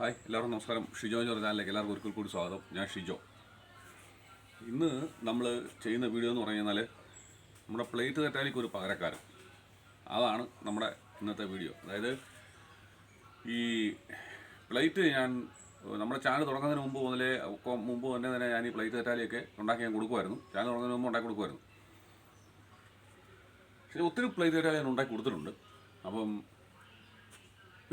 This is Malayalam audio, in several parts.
ഹായ് എല്ലാവർക്കും നമസ്കാരം. ഷിജോ ജോർ ചാനലിലേക്ക് എല്ലാവർക്കും ഒരിക്കൽ കൂടി സ്വാഗതം. ഞാൻ ഷിജോ. ഇന്ന് നമ്മൾ ചെയ്യുന്ന വീഡിയോ എന്ന് പറഞ്ഞു കഴിഞ്ഞാൽ നമ്മുടെ പ്ലേറ്റ് തെറ്റാലിക്ക് ഒരു പകരക്കാരൻ. അതാണ് നമ്മുടെ ഇന്നത്തെ വീഡിയോ. അതായത് ഈ പ്ലേറ്റ് ഞാൻ നമ്മുടെ ചാനൽ തുടങ്ങുന്നതിന് മുമ്പ് മുതലേ മുമ്പ് തന്നെ തന്നെ ഞാൻ ഈ പ്ലേറ്റ് തെറ്റാലിയൊക്കെ ഉണ്ടാക്കി ഞാൻ കൊടുക്കുമായിരുന്നു. ചാനൽ തുടങ്ങുന്നതിന് മുമ്പ് ഉണ്ടാക്കി കൊടുക്കുമായിരുന്നു. പക്ഷേ ഒത്തിരി പ്ലേറ്റ് തെറ്റാലി ഞാൻ ഉണ്ടാക്കി കൊടുത്തിട്ടുണ്ട്. അപ്പം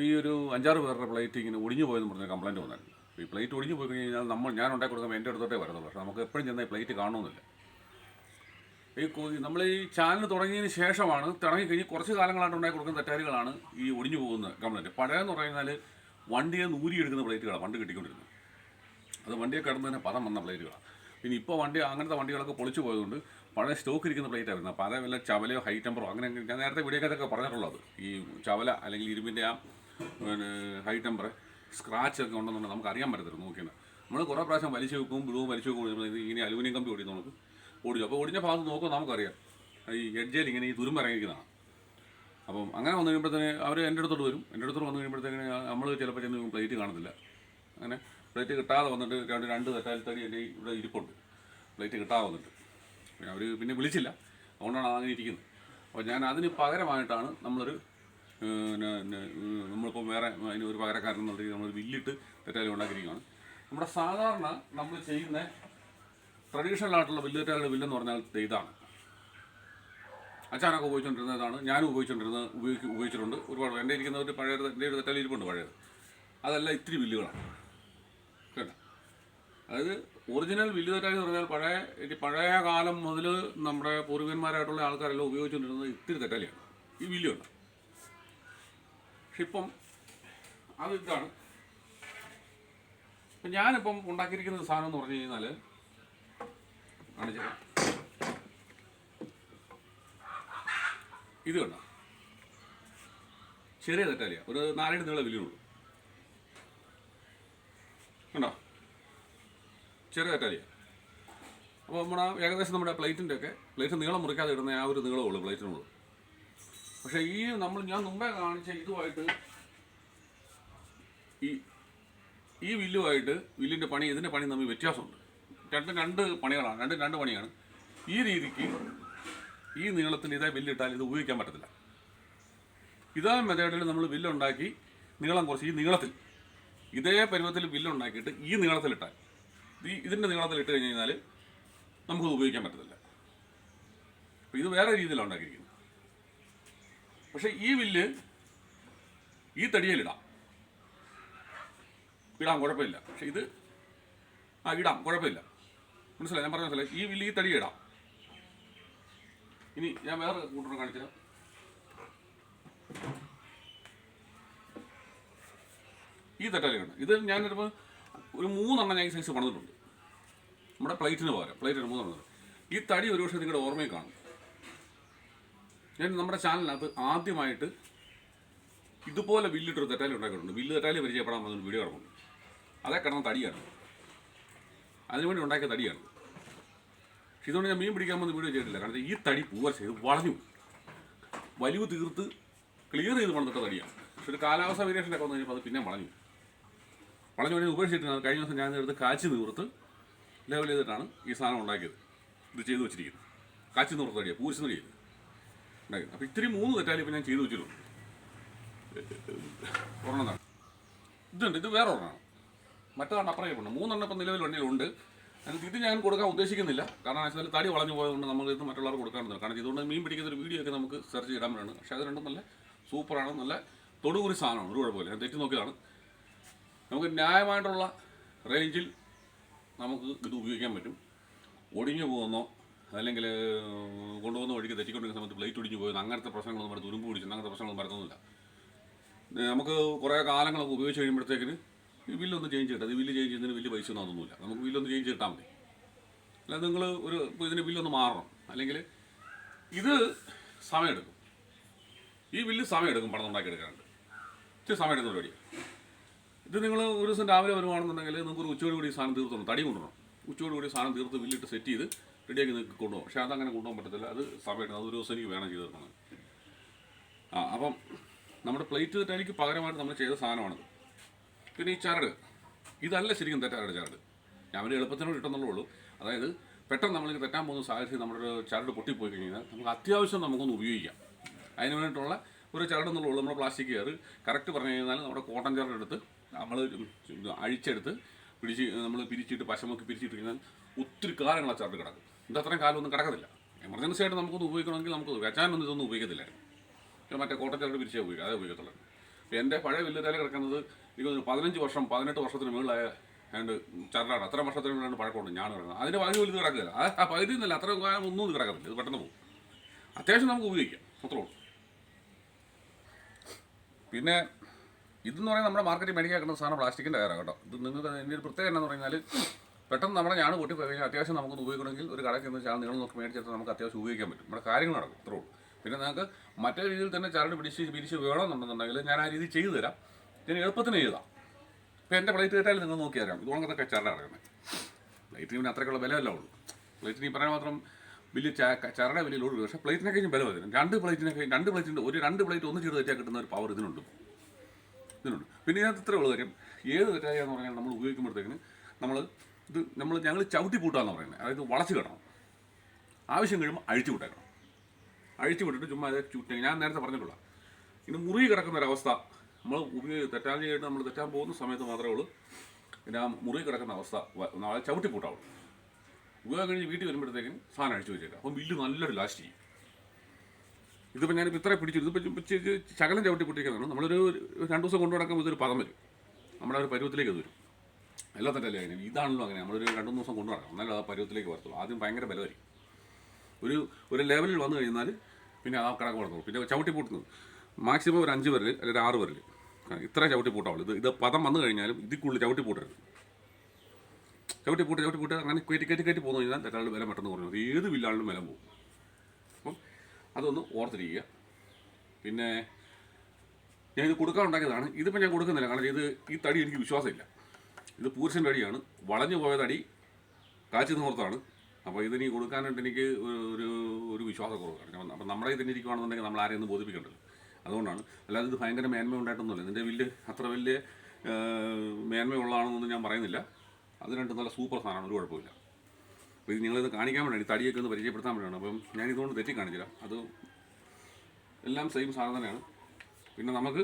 ഈ ഒരു അഞ്ചാറ് പേരുടെ പ്ലേറ്റ് ഇങ്ങനെ ഒടിഞ്ഞു പോയെന്ന് പറഞ്ഞ കംപ്ലൈന്റ് വന്നായിരുന്നു ഈ പ്ലേറ്റ് ഒടിഞ്ഞു പോയി കഴിഞ്ഞാൽ നമ്മൾ ഞാൻ ഉണ്ടാക്കി കൊടുക്കുമ്പോൾ എന്റെ അടുത്തോട്ടേ വരുന്നുള്ളൂ പക്ഷേ നമുക്ക് എപ്പോഴും ചെന്നാൽ പ്ലേറ്റ് കാണുന്നില്ല ഈ നമ്മൾ ഈ ചാനൽ തുടങ്ങിയതിന് ശേഷമാണ് തുടങ്ങിക്കഴിഞ്ഞ് കുറച്ച് കാലങ്ങളായിട്ട് ഉണ്ടാക്കി കൊടുക്കുന്ന തെറ്റാരികളാണ് ഈ ഒടിഞ്ഞു പോകുന്ന കംപ്ലൈന്റ് പഴയെന്ന് പറഞ്ഞാൽ വണ്ടിയെ നൂരിയെടുക്കുന്ന പ്ലേറ്റുകളാണ് പണ്ട് കിട്ടിക്കൊണ്ടിരുന്നത്. അത് വണ്ടിയെ കിടന്ന് തന്നെ പദം വന്ന പ്ലേറ്റുകളാണ്. പിന്നെ ഇപ്പോൾ വണ്ടി അങ്ങനത്തെ വണ്ടികളൊക്കെ പൊളിച്ചു പോയതുകൊണ്ട് പഴയ സ്റ്റോക്ക് ഇരിക്കുന്ന പ്ലേറ്റ് ആയിരുന്നു. അപ്പോൾ അതേ വല്ല ചവലയോ ഹൈ ടെമ്പറോ അങ്ങനെ ഞാൻ നേരത്തെ വീഡിയോക്കകത്തൊക്കെ പറഞ്ഞിട്ടുള്ളത്. ഈ ചവല അല്ലെങ്കിൽ ഇരുമ്പിന്റെ ആ പിന്നെ ഹൈ ടെമ്പർ സ്ക്രാച്ച് ഒക്കെ ഉണ്ടെന്നുണ്ടെങ്കിൽ നമുക്ക് അറിയാൻ പറ്റത്തില്ല നോക്കിയാണ് നമ്മൾ കുറേ പ്രാവശ്യം വലിച്ചു വെക്കും ബ്ലൂ വലിച്ചു വെക്കും ഇനി അലുമിനിയം കമ്പി ഓടിച്ചു നമുക്ക്. ഓടിച്ചു. അപ്പോൾ ഒടിഞ്ഞ ഭാഗത്ത് നോക്കുമ്പോൾ നമുക്കറിയാം ഈ എഡ്ജയിൽ ഇങ്ങനെ ഈ തുരുമ്പ് ഇറങ്ങിയിരിക്കുന്നതാണ്. അപ്പം അങ്ങനെ വന്നു കഴിയുമ്പോഴത്തേന് അവർ എന്റെ അടുത്തോട്ട് വരും. എന്റെ അടുത്തോട്ട് വന്നു കഴിയുമ്പോഴത്തേക്കിന് നമ്മൾ ചിലപ്പോൾ ചെന്ന് പ്ലേറ്റ് കാണത്തില്ല. അങ്ങനെ പ്ലേറ്റ് കിട്ടാതെ വന്നിട്ട് രണ്ട് രണ്ട് തെറ്റാലിത്തടി എന്റെ ഇവിടെ ഇരിപ്പുണ്ട്. പ്ലേറ്റ് കിട്ടാതെ വന്നിട്ട്. അവർ പിന്നെ വിളിച്ചില്ല. അതുകൊണ്ടാണ് അങ്ങനെ ഇരിക്കുന്നത്. അപ്പോൾ ഞാൻ അതിന് പകരമായിട്ടാണ് നമ്മളൊരു നമ്മളിപ്പോൾ വേറെ അതിന് ഒരു പകരക്കാരൻ എന്നുള്ള രീതിയിൽ നമ്മൾ വില്ലിട്ട് തെറ്റാലി ഉണ്ടാക്കിയിരിക്കുകയാണ്. നമ്മുടെ സാധാരണ നമ്മൾ ചെയ്യുന്ന ട്രഡീഷണൽ ആയിട്ടുള്ള വില്ല് തെറ്റാലിയുടെ വില്ലെന്ന് പറഞ്ഞാൽ ഇതാണ്. അച്ഛനൊക്കെ ഉപയോഗിച്ചുകൊണ്ടിരുന്നതാണ് ഞാനും ഉപയോഗിച്ചുകൊണ്ടിരുന്നത് ഉപയോഗിക്കും ഉപയോഗിച്ചിട്ടുണ്ട്. ഒരുപാട് എന്റെ ഇരിക്കുന്ന ഒരു പഴയ എന്റെ ഒരു തെറ്റാലി ഇരിപ്പുണ്ട് പഴയത്. അതല്ല ഇത്തിരി വില്ലുകളാണ്. കേട്ടോ? അതായത് ഒറിജിനൽ വില്ല് തെറ്റാലി എന്ന് പറഞ്ഞാൽ പഴയ ഈ പഴയ കാലം മുതൽ നമ്മുടെ പൂർവികന്മാരായിട്ടുള്ള ആൾക്കാരെല്ലാം ഉപയോഗിച്ചുകൊണ്ടിരുന്നത് ഇത്തിരി തെറ്റാലിയാണ്. ഈ വില്ലുണ്ട് ഇപ്പം അത് ഇതാണ് ഇപ്പം ഞാനിപ്പം ഉണ്ടാക്കിയിരിക്കുന്ന സാധനം എന്ന് പറഞ്ഞു കഴിഞ്ഞാൽ കാണിച്ചത് ഇത് കണ്ടോ? ചെറിയ തെറ്റാലിയ ഒരു നാലടി നീള വില്ലുള്ളൂ കണ്ടോ? ചെറിയ തെറ്റാലിയ അപ്പോൾ നമ്മുടെ ഏകദേശം നമ്മുടെ പ്ലേറ്റിന്റെ ഒക്കെ പ്ലേറ്റ് നീളം മുറിക്കാതെ ഇടുന്ന ആ ഒരു നീളമുള്ളൂ പ്ലേറ്റിനുള്ളൂ. പക്ഷേ ഈ നമ്മൾ ഞാൻ മുമ്പേ കാണിച്ച ഇതുമായിട്ട് ഈ ഈ വില്ലുമായിട്ട് വില്ലിന്റെ പണി ഇതിന്റെ പണി തമ്മിൽ വ്യത്യാസമുണ്ട്. രണ്ട് രണ്ട് പണികളാണ് രണ്ട് രണ്ട് പണിയാണ്. ഈ രീതിക്ക് ഈ നീളത്തിൽ ഇതേ വില്ലിട്ടാൽ ഇത് ഉപയോഗിക്കാൻ പറ്റത്തില്ല. ഇതേ മെത്തേഡിൽ നമ്മൾ വില്ലുണ്ടാക്കി നീളം കുറച്ച് ഈ നീളത്തിൽ ഇതേ പരുവത്തിൽ വില്ലുണ്ടാക്കിയിട്ട് ഈ നീളത്തിലിട്ടാൽ ഈ ഇതിന്റെ നീളത്തിൽ ഇട്ട് കഴിഞ്ഞ് കഴിഞ്ഞാൽ നമുക്കത് ഉപയോഗിക്കാൻ പറ്റത്തില്ല. അപ്പോൾ ഇത് വേറെ രീതിയിലാണ് ഉണ്ടാക്കിയിരിക്കുന്നത്. പക്ഷേ ഈ വില്ല് ഈ തടിയിലിടാം ഇടാം. കുഴപ്പമില്ല. പക്ഷെ ഇത് ആ ഇടാം കുഴപ്പമില്ല. മനസ്സിലായി? ഞാൻ പറഞ്ഞ മനസ്സിലായി? ഈ വില്ല് ഈ തടി ഇടാം. ഇനി ഞാൻ വേറെ കൂട്ടർ കാണിച്ചുതരാം. ഈ തട്ടാലി ഇത് ഞാൻ ഒരു മൂന്നെണ്ണം ഞാൻ ഈ സൈസ് പണിതിട്ടുണ്ട്. നമ്മുടെ പ്ലേറ്റിന് പകരം. പ്ലേറ്റിന് മൂന്നെണ്ണം. ഈ തടി ഒരു പക്ഷേ നിങ്ങളുടെ ഓർമ്മയിൽ കാണും. ഞാൻ നമ്മുടെ ചാനലിനകത്ത് ആദ്യമായിട്ട് ഇതുപോലെ വില്ലിട്ടൊരു തെറ്റാലി ഉണ്ടാക്കിയിട്ടുണ്ട്. വില്ല് തെറ്റാലി പരിചയപ്പെടാൻ വന്നൊരു വീഡിയോ കിടപ്പുണ്ട്. അതേ കിടന്ന തടിയാണ്. അതിനുവേണ്ടി ഉണ്ടാക്കിയ തടിയാണ്. പക്ഷെ ഇതുകൊണ്ട് ഞാൻ മീൻ പിടിക്കാൻ വന്ന് വീഡിയോ ചെയ്തിട്ടില്ല. കാരണം ഈ തടി പൂവർ ചെയ്ത് വളഞ്ഞു വലിവ് തീർത്ത് ക്ലിയർ ചെയ്ത് പണിതിട്ട തടിയാണ്. പക്ഷെ ഒരു കാലാവസ്ഥ വേരിയേഷനൊക്കെ വന്നു കഴിഞ്ഞപ്പോൾ അത് പിന്നെ വളഞ്ഞു വളഞ്ഞു വേണ്ടി ഉപേക്ഷിച്ചിട്ട് കഴിഞ്ഞ ദിവസം ഞാൻ എടുത്ത് കാച്ചി നിവർത്ത് ലെവൽ ചെയ്തിട്ടാണ് ഈ സാധനം ഉണ്ടാക്കിയത്. ഇത് ചെയ്തു വെച്ചിരിക്കുന്നത്. കാച്ചി നിവർത്ത് തടിയാണ് പൂരിച്ച് തടിയത് ഉണ്ടാക്കിയത് അപ്പോൾ ഇത്തിരി മൂന്ന് തെറ്റാലി ഇപ്പോൾ ഞാൻ ചെയ്തു വെച്ചിട്ടുണ്ട് ഒരെണ്ണം ഇതുണ്ട്. ഇത് വേറെ ഒരെണ്ണമാണ് മറ്റതാണ് അപ്പുറം ഇരിപ്പുണ്ട്. മൂന്നെണ്ണം ഇപ്പം നിലവിൽ വണ്ടിയിലുണ്ട് അതിന് ഇത് ഞാൻ കൊടുക്കാൻ ഉദ്ദേശിക്കുന്നില്ല. കാരണം വെച്ചാൽ തടി വളഞ്ഞു പോയതുകൊണ്ട് നമ്മൾ ഇത് മറ്റുള്ളവർക്ക് കൊടുക്കാറുണ്ട് കാരണം ഇതുകൊണ്ട് മീൻ പിടിക്കുന്ന ഒരു വീഡിയോ ഒക്കെ നമുക്ക് സെർച്ച് ചെയ്യാൻ വേണ്ടി പക്ഷേ അത് രണ്ടും നല്ല സൂപ്പറാണ് നല്ല തൊടുകുറി സാധനമാണ്. ഒരു കുഴപ്പമില്ല. ഞാൻ തെറ്റി നോക്കിയതാണ്. നമുക്ക് ന്യായമായിട്ടുള്ള റേഞ്ചിൽ നമുക്ക് ഇത് ഉപയോഗിക്കാൻ പറ്റും. ഒടിഞ്ഞു പോകുന്നോ അല്ലെങ്കിൽ കൊണ്ടുപോകുന്ന വഴിക്ക് തെറ്റിക്കൊണ്ടിരിക്കുന്ന സമയത്ത് പ്ലേറ്റ് ഒടിഞ്ഞു പോയത് അങ്ങനത്തെ പ്രശ്നങ്ങളൊന്നും വരുന്നത് തുരുമ്പ് പിടിച്ചു അങ്ങനത്തെ പ്രശ്നങ്ങളൊന്നും വരുത്തുന്നില്ല നമുക്ക് കുറേ കാലങ്ങളൊക്കെ ഉപയോഗിച്ച് കഴിയുമ്പോഴത്തേക്കിന് ഈ ബില്ലൊന്ന് ചേഞ്ച് ചെയ്യട്ടെ. ഈ ബില്ല് ചേഞ്ച് ചെയ്യുന്നതിന് വലിയ പൈസ ഒന്നും അതൊന്നുമില്ല. നമുക്ക് ബില്ലൊന്ന് ചേഞ്ച് ചെയ്താൽ മതി. അല്ല നിങ്ങൾ ഒരു ഇപ്പോൾ ഇതിന് ബില്ലൊന്ന് മാറണം. അല്ലെങ്കിൽ ഇത് സമയമെടുക്കും. ഈ ബില്ല് സമയമെടുക്കും പണം ഉണ്ടാക്കിയെടുക്കാനുണ്ട് ഇച്ചിരി സമയമെടുക്കുന്ന പരിപാടി ഇത് നിങ്ങൾ ഒരു ദിവസം രാവിലെ വരുവാണെന്നുണ്ടെങ്കിൽ നിങ്ങൾക്ക് ഒരു ഉച്ചയോട് കൂടി ഈ സാധനം തീർത്തോണം. തടി കൊണ്ടുവരണം ഉച്ചയോട് കൂടി സാധനം തീർത്ത് ബില്ലിട്ട് സെറ്റ് ചെയ്ത് റെഡിയാക്കി നിങ്ങൾക്ക് കൊണ്ടുപോകും. പക്ഷേ അതങ്ങനെ കൊണ്ടുപോകാൻ പറ്റത്തില്ല. അത് സമയമെടുക്കും അത് ഒരു ദിവസം എനിക്ക് വേണം ചെയ്ത് തീർക്കണം. ആ അപ്പം നമ്മുടെ പ്ലേറ്റ് തെറ്റാലിക്ക് പകരമായിട്ട് നമ്മൾ ചെയ്ത സാധനമാണത്. പിന്നെ ഈ ചരട്. ഇതല്ല ശരിക്കും തെറ്റാരുടെ ചരട് ഞാൻ അവന് എളുപ്പത്തിനോട് കിട്ടുന്നുള്ളൂ അതായത് പെട്ടെന്ന് നമ്മൾ തെറ്റാൻ പോകുന്ന സാഹചര്യം നമ്മുടെ ഒരു ചരട് പൊട്ടിപ്പോയി കഴിഞ്ഞാൽ നമുക്ക് അത്യാവശ്യം നമുക്കൊന്ന് ഉപയോഗിക്കാം. അതിന് വേണ്ടിയിട്ടുള്ള ഒരു ചരട് എന്നുള്ളൂ നമ്മുടെ പ്ലാസ്റ്റിക് കയറ്. കറക്റ്റ് പറഞ്ഞു കഴിഞ്ഞാൽ നമ്മുടെ കോട്ടൺ ചരട് എടുത്ത് നമ്മൾ അഴിച്ചെടുത്ത് പിടിച്ച് നമ്മൾ പിരിച്ചിട്ട് പശമൊക്കെ പിരിച്ചിട്ട് കഴിഞ്ഞാൽ ഒത്തിരി കാലങ്ങൾ ആ ചരട് കിടക്കും. ഇത് അത്രയും കാലമൊന്നും കിടക്കത്തില്ല. എമർജൻസി ആയിട്ട് നമുക്കൊന്ന് ഉപയോഗിക്കണമെങ്കിൽ നമുക്ക് വെച്ചാനൊന്നും ഇതൊന്നും ഉപയോഗിക്കത്തില്ലായിരുന്നു. മറ്റേ കോട്ടൺ ചരട് പിരിച്ചേ ഉപയോഗിക്കുക. അതേ ഉപയോഗിക്കത്തുള്ളൂ. അപ്പോൾ എന്റെ പഴയ വില്ലുതല കിടക്കുന്നത് എനിക്ക് പതിനഞ്ച് വർഷം പതിനെട്ട് വർഷത്തിന് മുകളിലായ രണ്ട് ചരടാണ്. അത്ര വർഷത്തിന് മുകളിലാണ് പഴക്കമുണ്ട് ഞാൻ കിടക്കുന്നത് അതിന്റെ പകുതി വലുത് കിടക്കില്ല ആ ആ പകുതി നിന്നല്ല അത്ര കാലം ഒന്നും കിടക്കത്തില്ല. ഇത് പെട്ടെന്ന് പോകും. അത്യാവശ്യം നമുക്ക് ഉപയോഗിക്കാം. അത്രേ ഉള്ളൂ. പിന്നെ ഇതെന്ന് പറയുന്നത് നമ്മുടെ മാർക്കറ്റിൽ മേടിക്കാൻ കിട്ടുന്ന സാധനം പ്ലാസ്റ്റിക്കിന്റെ കയറാണ് കേട്ടോ. ഇത് നിങ്ങൾക്ക് എന്റെ ഒരു പ്രത്യേകത എന്നാന്ന് പറഞ്ഞാൽ പെട്ടെന്ന് നമ്മുടെ ഞാൻ പൊട്ടി പോയി കഴിഞ്ഞാൽ അത്യാവശ്യം നമുക്ക് ഉപയോഗിക്കണമെങ്കിൽ ഒരു കടയിൽ ചെന്ന് ചാൻ നിങ്ങൾ നോക്കി മേടിച്ചിട്ട് നമുക്ക് അത്യാവശ്യം ഉപയോഗിക്കാൻ പറ്റും. നമ്മുടെ കാര്യങ്ങൾ നടക്കും ഇത്രേ പിന്നെ നിങ്ങൾക്ക് മറ്റേ രീതിയിൽ തന്നെ ചരട് പിടിച്ച് പിരിച്ച് വേണമെന്നുണ്ടെന്നുണ്ടെങ്കിൽ ഞാൻ ആ രീതി ചെയ്തു തരാം. ഞാൻ എളുപ്പത്തിന് ചെയ്താം. ഇപ്പോൾ എന്റെ പ്ലേറ്റ് കേട്ടാലും നിങ്ങൾ നോക്കി തരാം ഇത് ഉണക്കത്തൊക്കെ ചരട് ഇറങ്ങുന്നത് പ്ലേറ്റിന് പിന്നെ അത്രയ്ക്കുള്ള വിലയല്ല ഉള്ളൂ. പ്ലേറ്റിന് ഈ പറയാൻ മാത്രം വലിയ ചരട വലിയ ലോഡ് പക്ഷേ പ്ലേറ്റിനൊക്കെ വില വരും. രണ്ട് പ്ലേറ്റിനൊക്കെ രണ്ട് പ്ലേറ്റിന്റെ ഒരു രണ്ട് പ്ലേറ്റ് ഒന്ന് ചെയ്ത് തെറ്റാൽ കിട്ടുന്ന ഒരു പവർ ഇതിനുണ്ട്. ഇതിനുണ്ട്. പിന്നെ ഇതിനകത്ത് ഇത്രയുള്ള കാര്യം. ഏത് തെറ്റായെന്ന് പറഞ്ഞാൽ നമ്മൾ ഉപയോഗിക്കുമ്പോഴത്തേക്കിന് നമ്മൾ ഇത് നമ്മൾ ഞങ്ങൾ ചവിട്ടി പൂട്ടാന്ന് പറയുന്നത് അതായത് വളച്ച് കിടണം ആവശ്യം കഴിയുമ്പോൾ അഴിച്ചു വിട്ടേക്കണം. അഴിച്ചു വിട്ടിട്ട് ചുമ്മാ അത് ചുറ്റി ഞാൻ നേരത്തെ പറഞ്ഞിട്ടുള്ള ഇനി മുറി കിടക്കുന്ന ഒരവസ്ഥ നമ്മൾ ഉപയോഗി തെറ്റാലിയായിട്ട് നമ്മൾ തെറ്റാൻ പോകുന്ന സമയത്ത് മാത്രമേ ഉള്ളൂ. പിന്നെ ആ മുറി കിടക്കുന്ന അവസ്ഥ നാളെ ചവിട്ടി പൂട്ടാവുള്ളൂ ഉപയോഗം കഴിഞ്ഞ് വീട്ടിൽ വരുമ്പോഴത്തേക്കും സാധനം അഴിച്ചു വെച്ചേക്കാം. അപ്പം ബില്ല് നല്ലൊരു ലാസ്റ്റ് ചെയ്യും. ഇതിപ്പോൾ ഞാനിപ്പോൾ ഇത്ര പിടിച്ചു. ഇതിപ്പോൾ ശകലം ചവിട്ടി പൊട്ടിക്കുന്നതാണ് നമ്മളൊരു രണ്ട് ദിവസം കൊണ്ടു നടക്കുമ്പോൾ ഇതൊരു പദം വരും. നമ്മുടെ ഒരു പരുവത്തിലേക്ക് അത് വരും. എല്ലാ തരത്തിലല്ലേ അങ്ങനെ ഇതാണല്ലോ അങ്ങനെ. നമ്മളൊരു രണ്ട് മൂന്ന് ദിവസം കൊണ്ടു എന്നാലും അത് പരുവത്തിലേക്ക് വരത്തുള്ളൂ. ആദ്യം ഭയങ്കര ബലമായിരിക്കും. ഒരു ഒരു ലെവലിൽ വന്നു കഴിഞ്ഞാൽ പിന്നെ ആ കണക്ക് വളർത്തുള്ളൂ പിന്നെ ചവിട്ടി പൂട്ടുന്നത് മാക്സിമം ഒരു അഞ്ച് പേരിൽ അല്ലെങ്കിൽ ആറ് പേരിൽ ഇത്ര ചവിട്ടി പൂട്ടാവുള്ളൂ. ഇത് ഇത് പദം വന്നു കഴിഞ്ഞാലും ഇതിൽ കൂടുതൽ ചവിട്ടി പൂട്ടരുത്. ചവിട്ടി പൂട്ട് ചവിട്ടി പൂട്ട് അങ്ങനെ കയറ്റി കയറ്റി കയറ്റി പോകുന്നു കഴിഞ്ഞാൽ തെറ്റാളുടെ വില പെട്ടെന്ന് കുറഞ്ഞു ഏത് വില്ലാളിലും വില പോകും. അപ്പം അതൊന്ന് ഓർത്തിരിക്കുക. പിന്നെ ഞാൻ ഇത് കൊടുക്കാൻ ഉണ്ടാക്കിയതാണ് ഇതിപ്പോൾ ഞാൻ കൊടുക്കുന്നില്ല. കാരണം ഇത് ഈ തടി എനിക്ക് വിശ്വാസമില്ല. ഇത് പൂരുഷന്റെ അടിയാണ് വളഞ്ഞു പോയതടി കാച്ചു നോർത്താണ് അപ്പോൾ ഇതിനി കൊടുക്കാനായിട്ട് എനിക്ക് ഒരു ഒരു വിശ്വാസക്കുറവാണ് അപ്പം നമ്മുടെ ഇതിന് ഇരിക്കുകയാണെന്നുണ്ടെങ്കിൽ നമ്മൾ ആരെയൊന്നും ബോധിപ്പിക്കേണ്ടല്ലോ അതുകൊണ്ടാണ്. അല്ലാതെ ഇത് ഭയങ്കര മേന്മ ഉണ്ടായിട്ടൊന്നുമില്ല. ഇതിന്റെ വലിയ അത്ര വലിയ മേന്മയുള്ളതാണെന്നൊന്നും ഞാൻ പറയുന്നില്ല. അത് രണ്ട് നല്ല സൂപ്പർ സാധനമാണ്. ഒരു കുഴപ്പമില്ല അപ്പോൾ ഇത് നിങ്ങളിത് കാണിക്കാൻ വേണ്ടിയാണ് തടിയൊക്കെ ഒന്ന് പരിചയപ്പെടുത്താൻ വേണ്ടിയാണ്. അപ്പം ഞാൻ ഇതുകൊണ്ട് തെറ്റി കാണിച്ചില്ല. അത് എല്ലാം സെയിം സാധനം തന്നെയാണ്. പിന്നെ നമുക്ക്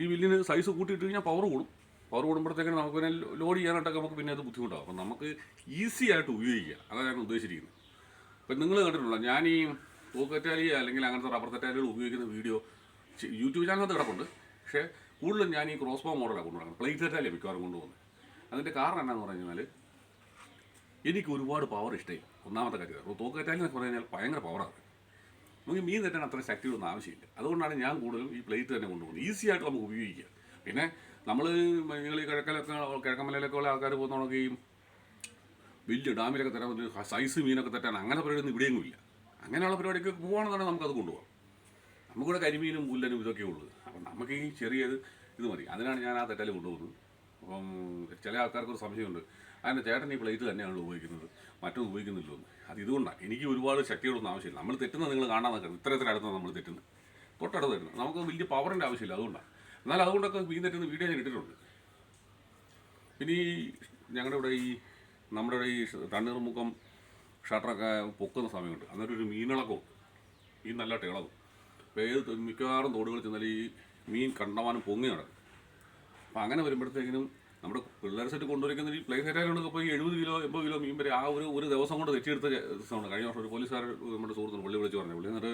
ഈ വില്ലിന് സൈസ് കൂട്ടിയിട്ട് കഴിഞ്ഞാൽ പവർ കൂടും. പവർ കൂടുമ്പോഴത്തേക്കും നമുക്ക് പിന്നെ ലോഡ് ചെയ്യാനായിട്ടൊക്കെ നമുക്ക് പിന്നെ അത് ബുദ്ധിമുട്ടാകും അപ്പം നമുക്ക് ഈസി ആയിട്ട് ഉപയോഗിക്കുക. അതാണ് ഞാൻ ഉദ്ദേശിച്ചിരിക്കുന്നത്. അപ്പം നിങ്ങൾ കണ്ടിട്ടുണ്ടല്ലോ ഞാൻ ഈ തൂക്കറ്റാലി അല്ലെങ്കിൽ അങ്ങനത്തെ റബ്ബർ തെറ്റാലികൾ ഉപയോഗിക്കുന്ന വീഡിയോ യൂട്യൂബ് ചാനലിനകത്ത് കിടപ്പുണ്ട്. പക്ഷേ കൂടുതലും ഞാൻ ഈ ക്രോസ് ബോ മോഡലാണ് കൊണ്ടുപോകുന്നത് പ്ലേറ്റ് തെറ്റാലി മിക്കവാറും കൊണ്ടുപോകുന്നത്. അതിന്റെ കാരണം എന്നാന്ന് പറഞ്ഞു കഴിഞ്ഞാൽ എനിക്ക് ഒരുപാട് പവർ ഇഷ്ടമായി ഒന്നാമത്തെ കാര്യം. തൂക്കറ്റാലി എന്നൊക്കെ പറഞ്ഞു കഴിഞ്ഞാൽ ഭയങ്കര പവറാണ് നമുക്ക് മീൻ തെറ്റാൻ അത്ര ശക്തിയൊന്നും ആവശ്യമില്ല. അതുകൊണ്ടാണ് ഞാൻ കൂടുതലും ഈ പ്ലേറ്റ് തന്നെ കൊണ്ടുപോകുന്നത്. ഈസി ആയിട്ട് നമുക്ക് ഉപയോഗിക്കുക പിന്നെ നമ്മൾ നിങ്ങൾ ഈ കിഴക്കലൊക്കെ കിഴക്കമലയിലൊക്കെ ഉള്ള ആൾക്കാർ പോകുന്നതൊക്കെ ഈ വലിയ ഡാമിലൊക്കെ തരാൻ ഒരു സൈസ് മീനൊക്കെ തരാൻ അങ്ങനെ പരിപാടിയൊന്നും ഇവിടെയൊന്നും ഇല്ല. അങ്ങനെയുള്ള പരിപാടിക്ക് പോകുകയാണെന്നുണ്ടെങ്കിൽ നമുക്കത് കൊണ്ടുപോകാം നമുക്കിവിടെ കരിമീനും പുല്ലനും ഇതൊക്കെ ഉള്ളത്. അപ്പം നമുക്ക് ഈ ചെറിയത് ഇത് മതി. അതിനാണ് ഞാൻ ആ തെറ്റൽ കൊണ്ടുപോകുന്നത്. അപ്പം ചില ആൾക്കാർക്ക് ഒരു സംശയമുണ്ട്. അതിന്റെ ചേട്ടൻ ഈ പ്ലേറ്റ് തന്നെയാണ് ഉപയോഗിക്കുന്നത്. മറ്റൊന്നും ഉപയോഗിക്കുന്നില്ലെന്ന് അത് ഇതുകൊണ്ടാണ്. എനിക്ക് ഒരുപാട് ശക്തികളൊന്നും ആവശ്യമില്ല. നമ്മൾ തെറ്റുന്നത് നിങ്ങൾ കാണാൻ നിൽക്കണം ഇത്ര ഇത്ര അടുത്താണ് നമ്മൾ തെറ്റുന്നത്. തൊട്ടടുത്ത് തരുന്നത്. നമുക്ക് വലിയ പവറിന്റെ ആവശ്യമില്ല. അതുകൊണ്ടാണ്. എന്നാൽ അതുകൊണ്ടൊക്കെ വീൻ തെറ്റുന്ന വീഡിയോ ഞാൻ ഇട്ടിട്ടുണ്ട്. ഇനി ഈ ഞങ്ങളുടെ ഇവിടെ ഈ നമ്മുടെ ഇവിടെ ഈ തണ്ണീർമുക്കം ഷട്ടറൊക്കെ പൊക്കുന്ന സമയമുണ്ട്. അന്നേരം ഒരു മീനിളക്കവും ഈ നല്ല ടേളവും ഏത് മിക്കവാറും തോടുകളിൽ ചെന്നാൽ ഈ മീൻ കണ്ടമാനം പൊങ്ങി നടക്കും. അപ്പോൾ അങ്ങനെ വരുമ്പോഴത്തേക്കിനും നമ്മുടെ പിള്ളേർ സെറ്റ് കൊണ്ടുവരുന്ന ഈ പ്ലേ സെറ്റായിലൊക്കെ പോയി എഴുപത് കിലോ എൺപത് കിലോ മീൻ വരെ ആ ഒരു ഒരു ദിവസം കൊണ്ട് തെറ്റിയെടുത്ത ദിവസമാണ്. കഴിഞ്ഞ വർഷം ഒരു പോലീസുകാർ നമ്മുടെ സുഹൃത്തുക്കൾ പുള്ളി വിളിച്ച് പറഞ്ഞു പുള്ളി എന്നിട്ട്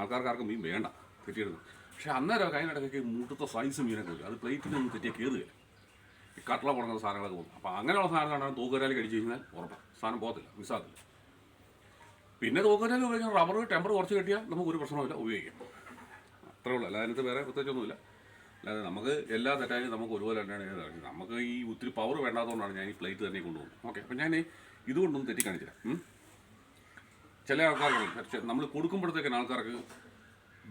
ആൾക്കാർക്ക് ആർക്കും മീൻ വേണ്ട. തെറ്റിയെടുത്ത്. പക്ഷേ അന്നേരം കൈനടക്കൊക്കെ മൂട്ടത്തെ സൈസ് മീനൊക്കെ വരും അത് പ്ലേറ്റിനൊന്നും തെറ്റിയാൽ കയറുകയില്ല ഈ കട്ടള പുറങ്ങുന്ന സാധനങ്ങളൊക്കെ പോകും. അപ്പോൾ അങ്ങനെയുള്ള സാധനങ്ങളാണ് തൂക്കുകാരാലി കടിച്ചു കഴിഞ്ഞാൽ ഉറപ്പാണ് സാധനം പോകത്തില്ല മിസ്സാകത്തില്ല പിന്നെ തൂക്കുകാരാലി ഉപയോഗിക്കുന്ന റബ്ബർ ടെമ്പർ കുറച്ച് കിട്ടിയാൽ നമുക്ക് ഒരു പ്രശ്നമില്ല ഉപയോഗിക്കാം. അത്രേ ഉള്ളൂ. അല്ലാതെ അതിനകത്ത് വേറെ പ്രത്യേകിച്ചൊന്നുമില്ല അല്ലാതെ നമുക്ക് എല്ലാ തെറ്റായാലും നമുക്ക് ഒരുപോലെ തന്നെയാണ് ഞാൻ ഇറങ്ങുന്നത്. നമുക്ക് ഈ ഒത്തിരി പവർ വേണ്ടാത്തതുകൊണ്ടാണ് ഞാൻ ഈ പ്ലേറ്റ് തന്നെ കൊണ്ടുപോകുന്നത്. ഓക്കെ അപ്പം ഞാൻ ഇതുകൊണ്ടൊന്നും തെറ്റി കാണിച്ചില്ല. ചില ആൾക്കാർക്ക് നമ്മൾ കൊടുക്കുമ്പോഴത്തേക്കാണ് ആൾക്കാർക്ക്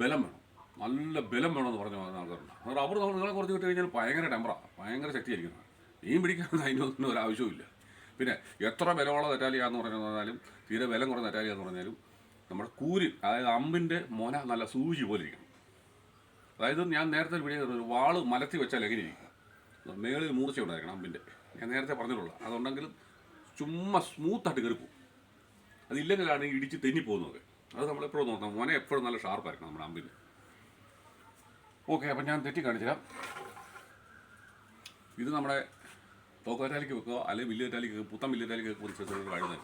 ബലം വേണം. നല്ല ബലം വേണമെന്ന് പറഞ്ഞു ആൾക്കാരുണ്ട്. അത് റബ്ബർ നമ്മൾ നിങ്ങളെ കുറച്ച് കിട്ടി കഴിഞ്ഞാൽ ഭയങ്കര ടെമ്പറാണ് ഭയങ്കര ശക്തിയായിരിക്കുന്നത് മീൻ പിടിക്കാൻ അതിനൊന്നും ഒരു ആവശ്യമില്ല പിന്നെ എത്ര ബലമുള്ള തെറ്റാലിയാന്ന് പറഞ്ഞാലും തീരെ ബലം കുറഞ്ഞ തെറ്റാലിയാന്ന് പറഞ്ഞാലും നമ്മുടെ കൂര് അതായത് അമ്പിന്റെ മൊന നല്ല സൂചി പോലെ ഇരിക്കണം. അതായത് ഞാൻ നേരത്തെ വീഡിയോ ഒരു വാൾ മലത്തി വെച്ചാൽ എങ്ങനെ ഇരിക്കും? മേളിൽ മൂർച്ച ഉണ്ടായിരിക്കണം അമ്പിന്റെ ഞാൻ നേരത്തെ പറഞ്ഞിട്ടുള്ള അതുണ്ടെങ്കിലും ചുമ്മാ സ്മൂത്തായിട്ട് കയറിപ്പോവും അതില്ലെങ്കിലാണ് ഈ ഇടിച്ച് തെന്നിപ്പോകുന്നത്. അത് നമ്മളെപ്പോഴും നോക്കണം. മോനെ എപ്പോഴും നല്ല ഷാർപ്പായിരിക്കണം നമ്മുടെ അമ്പിന്. ഓക്കെ അപ്പം ഞാൻ തെറ്റി കാണിച്ചുതരാം. ഇത് നമ്മുടെ തോക്കറ്റാലിക്ക് വെക്കുക അല്ലെങ്കിൽ വില്ലുകറ്റാലിക്ക് പുത്തൻ വില്ലുകറ്റാലിക്ക് കുറിച്ച് വഴുന്നത്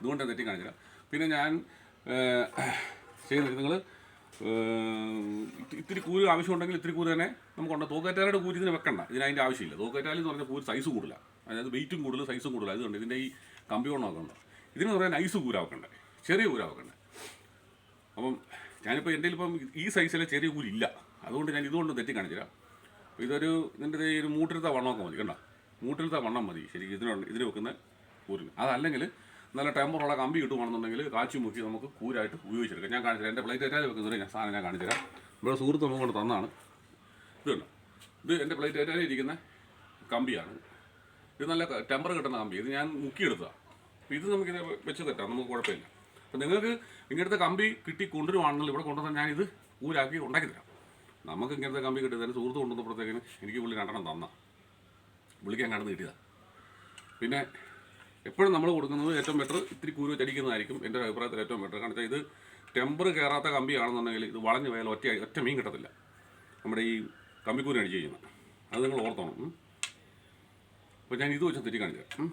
ഇതുകൊണ്ട് തെറ്റി കാണിച്ചുതരാം. പിന്നെ ഞാൻ ചെയ്യുന്നത് നിങ്ങൾ ഇത്തിരി കൂര് ആവശ്യമുണ്ടെങ്കിൽ ഇത്തിരി കൂര് തന്നെ നമുക്കുണ്ട്. തോക്കേറ്റാലയുടെ കൂര് ഇതിന് വെക്കണ്ട. ഇതിന് അതിന്റെ ആവശ്യമില്ല. തോക്കറ്റാലി എന്ന് പറഞ്ഞാൽ കൂര് സൈസ് കൂടില്ല അതായത് വെയിറ്റും കൂടുതൽ സൈസും കൂടുതൽ അതുകൊണ്ട് ഇതിന്റെ ഈ കമ്പി കൊണ്ടൊക്കെ ഉണ്ട് ഇതിന് പറയാൻ ഐസ് കൂര വെക്കണ്ടേ. ചെറിയ കൂര വെക്കണ്ടേ. അപ്പം ഞാനിപ്പോൾ എന്റെ ഇപ്പം ഈ സൈസിലെ ചെറിയ കൂലില്ല അതുകൊണ്ട് ഞാൻ ഇതുകൊണ്ട് തെറ്റി കാണിച്ചില്ല ഇതൊരു ഇതിന്റെ ഒരു മൂട്ടിലത്തെ വണ്ണമൊക്കെ മതി കണ്ടോ? മൂട്ടിലത്തെ വണ്ണം മതി. ശരിക്കും ഇതിനുണ്ട് ഇതിന് വെക്കുന്ന കൂരിന് അതല്ലെങ്കിൽ നല്ല ടെമ്പറുള്ള കമ്പി കിട്ടുവാണെന്നുണ്ടെങ്കിൽ കാച്ചി മുക്കി നമുക്ക് കൂരായിട്ട് ഉപയോഗിച്ചെടുക്കാം. ഞാൻ കാണിച്ചില്ല എന്റെ പ്ലേറ്റ് ഏറ്റാൽ വെക്കുന്നത് ഞാൻ സാധനം ഞാൻ കാണിച്ചുതരാം. ഇവിടെ സുഹൃത്ത് നമുക്ക് കൊണ്ട് തന്നാണ്. ഇത് കണ്ടോ? ഇത് എന്റെ പ്ലേറ്റ് ഏറ്റാൽ ഇരിക്കുന്ന കമ്പിയാണ്. ഇത് നല്ല ടെമ്പർ കിട്ടുന്ന കമ്പി. ഇത് ഞാൻ മുക്കിയെടുത്തതാണ് ഇത് നമുക്കിത് വെച്ച് തെറ്റാം. നമുക്ക് കുഴപ്പമില്ല. അപ്പം നിങ്ങൾക്ക് ഇങ്ങനത്തെ കമ്പി കിട്ടി കൊണ്ടുവരുവാണെങ്കിൽ ഇവിടെ കൊണ്ടുവന്നാൽ ഞാനിത് ഊരാക്കി ഉണ്ടാക്കി തരാം. നമുക്ക് ഇങ്ങനത്തെ കമ്പി കിട്ടിയത് എന്റെ സുഹൃത്ത് കൊണ്ടുവന്നപ്പോഴത്തേക്കിന് എനിക്ക് പുള്ളി രണ്ടെണ്ണം തന്ന. പുള്ളിക്ക് അങ്ങനെ കിട്ടിയതാ. പിന്നെ എപ്പോഴും നമ്മൾ കൊടുക്കുന്നത് ഏറ്റവും ബെറ്റർ ഇത്തിരി കൂര് വെച്ചടിക്കുന്നതായിരിക്കും എന്റെ അഭിപ്രായത്തിൽ ഏറ്റവും ബെറ്റർ കാരണം വെച്ചാൽ ഇത് ടെമ്പർ കയറാത്ത കമ്പിയാണെന്നുണ്ടെങ്കിൽ ഇത് വളഞ്ഞു പോയാൽ ഒറ്റ ഒറ്റ മീൻ കിട്ടത്തില്ല. നമ്മുടെ ഈ കമ്പിക്കൂരി അടിച്ച് ചെയ്യുന്നത് അത് നിങ്ങൾ ഓർത്തോണം. അപ്പോൾ ഞാൻ ഇത് വെച്ച് തിരി കാണിച്ചു.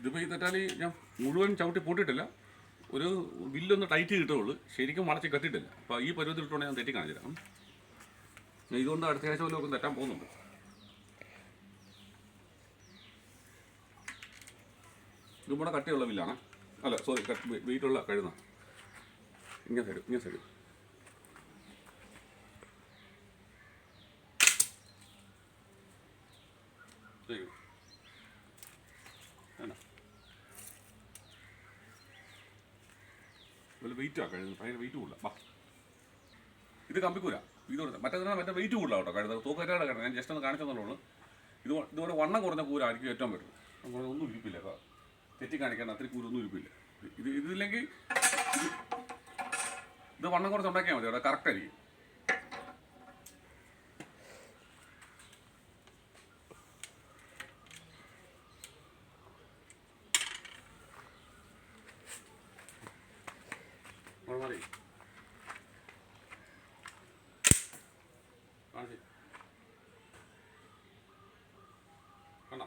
ഇതിപ്പോൾ ഈ തെറ്റാലി ഞാൻ മുഴുവൻ ചവിട്ടി പൂട്ടിയിട്ടില്ല. ഒരു വില്ലൊന്ന് ടൈറ്റ് കിട്ടുള്ളൂ ശരിക്കും വളച്ച് കെട്ടിട്ടില്ല. അപ്പോൾ ഈ പരുവത്തിൽ ഇട്ടുകൊണ്ട് ഞാൻ തെറ്റി കാണിച്ചു തരാം ഇതുകൊണ്ട് അടുത്ത ആഴ്ച വല്ലതും തെറ്റാൻ പോകുന്നുണ്ട്. ഇതും കൂടെ കട്ടിയുള്ള വില്ലാണ്. അല്ല സോറി വെയിറ്റുള്ള കഴുന്ന ഇങ്ങനെ തരും ഇങ്ങനെ സൈഡ് ശരി വേണ്ട വല്ല ആ കഴുകുന്നത് ഭയങ്കര വെയിറ്റ് കൂടില്ല വാ. ഇത് കമ്പിക്കൂല ഇത് കൊടുത്ത. മറ്റേ മറ്റേ വെയിറ്റ് കൂടില്ല കേട്ടോ കഴുത തൂക്കറ്റാടെ കേട്ടോ ഞാൻ ജസ്റ്റ് ഒന്ന് കാണിച്ചെന്നുള്ളൂ ഇത് ഇതുപോലെ വണ്ണം കുറഞ്ഞ കൂരായിരിക്കും ഏറ്റവും ബെറ്റർ അതുപോലെ ഒന്നും ഇരിപ്പില്ല തെറ്റി കാണിക്കാൻ അത്രയും കൂരൊന്നും ഇരിപ്പില്ല. ഇത് ഇതില്ലെങ്കിൽ ഇത് ഇത് വണ്ണം കുറച്ച് ഉണ്ടാക്കിയാൽ മതി അവിടെ കറക്റ്റ് ആയിരിക്കും അവിടെ മതി. കാണിച്ച്. കണ്ടോ?